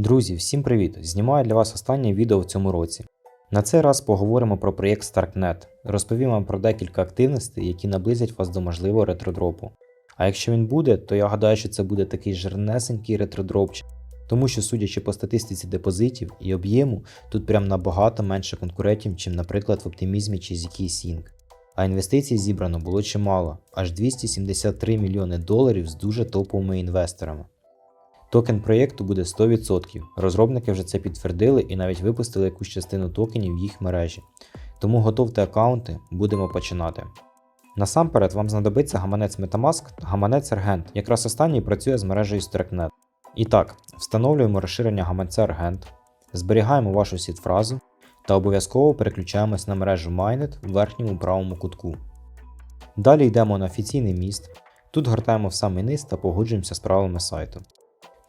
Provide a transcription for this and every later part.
Друзі, всім привіт! Знімаю для вас останнє відео в цьому році. На цей раз поговоримо про проєкт StarkNet. Розповім вам про декілька активностей, які наблизять вас до можливого ретродропу. А якщо він буде, то я гадаю, що це буде такий жирнесенький ретродропчик, тому що, судячи по статистиці депозитів і об'єму, тут прям набагато менше конкурентів, чим, наприклад, в оптимізмі чи ZK Sync. А інвестицій зібрано було чимало, аж 273 мільйони доларів з дуже топовими інвесторами. Токен проєкту буде 100%. Розробники вже це підтвердили і навіть випустили якусь частину токенів в їх мережі. Тому готовте аккаунти, будемо починати. Насамперед вам знадобиться гаманець Metamask та гаманець Argent. Якраз останній працює з мережею StarkNet. І так, встановлюємо розширення гаманця Argent, зберігаємо вашу сід-фразу та обов'язково переключаємось на мережу Mainnet в верхньому правому кутку. Далі йдемо на офіційний міст. Тут гортаємо в самий низ та погоджуємося з правилами сайту.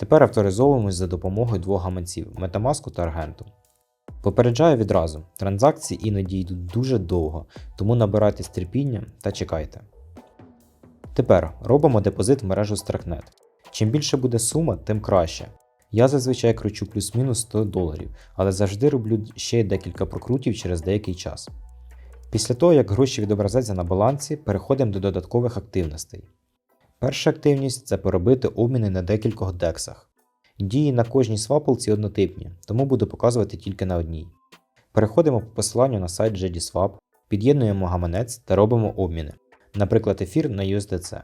Тепер авторизовуємось за допомогою двох гаманців Metamask та Argent. Попереджаю відразу, транзакції іноді йдуть дуже довго, тому набирайтесь терпіння та чекайте. Тепер робимо депозит в мережу Starknet. Чим більше буде сума, тим краще. Я зазвичай кручу плюс-мінус 100 доларів, але завжди роблю ще декілька прокрутів через деякий час. Після того, як гроші відобразяться на балансі, переходимо до додаткових активностей. Перша активність це поробити обміни на декількох дексах. Дії на кожній свапалці однотипні, тому буду показувати тільки на одній. Переходимо по посиланню на сайт JDSwap, під'єднуємо гаманець та робимо обміни, наприклад, ефір на USDC.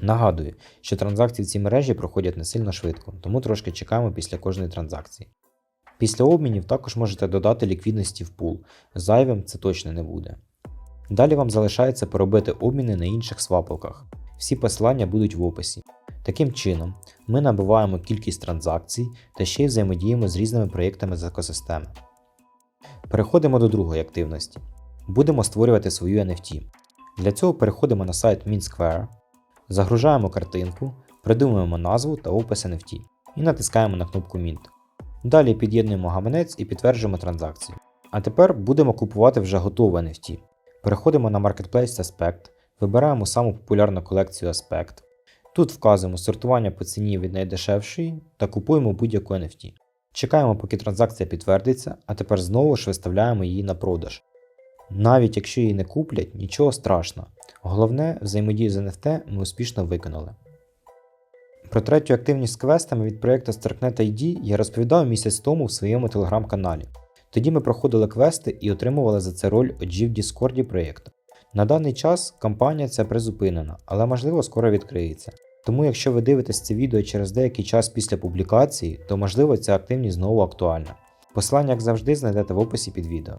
Нагадую, що транзакції в цій мережі проходять не сильно швидко, тому трошки чекаємо після кожної транзакції. Після обмінів також можете додати ліквідності в пул, зайвим це точно не буде. Далі вам залишається поробити обміни на інших свапалках. Всі посилання будуть в описі. Таким чином, ми набиваємо кількість транзакцій та ще й взаємодіємо з різними проєктами з екосистеми. Переходимо до другої активності. Будемо створювати свою NFT. Для цього переходимо на сайт MintSquare, загружаємо картинку, придумуємо назву та опис NFT і натискаємо на кнопку Mint. Далі під'єднуємо гаманець і підтверджуємо транзакцію. А тепер будемо купувати вже готове NFT. Переходимо на Marketplace Aspect, вибираємо саму популярну колекцію Aspect. Тут вказуємо сортування по ціні від найдешевшої та купуємо будь-яку NFT. Чекаємо, поки транзакція підтвердиться, а тепер знову ж виставляємо її на продаж. Навіть якщо її не куплять, нічого страшного. Головне, взаємодію з NFT ми успішно виконали. Про третю активність з квестами від проєкту StarkNet ID я розповідав місяць тому в своєму телеграм-каналі. Тоді ми проходили квести і отримували за це роль OG в Діскорді проєкту. На даний час кампанія ця призупинена, але можливо скоро відкриється. Тому якщо ви дивитесь це відео через деякий час після публікації, то можливо ця активність знову актуальна. Посилання, як завжди, знайдете в описі під відео.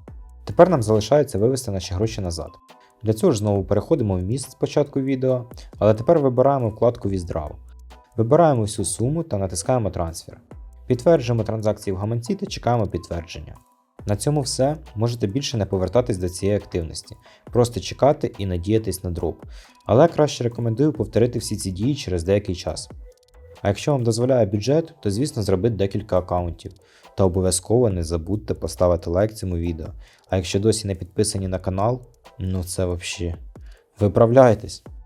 Тепер нам залишається вивести наші гроші назад. Для цього ж знову переходимо в міст з початку відео, але тепер вибираємо вкладку Withdraw. Вибираємо всю суму та натискаємо трансфер. Підтверджуємо транзакції в гаманці та чекаємо підтвердження. На цьому все. Можете більше не повертатись до цієї активності, просто чекати і надіятись на дроп. Але краще рекомендую повторити всі ці дії через деякий час. А якщо вам дозволяє бюджет, то звісно зробіть декілька аккаунтів. Та обов'язково не забудьте поставити лайк цьому відео. А якщо досі не підписані на канал, ну це взагалі. Виправляйтесь!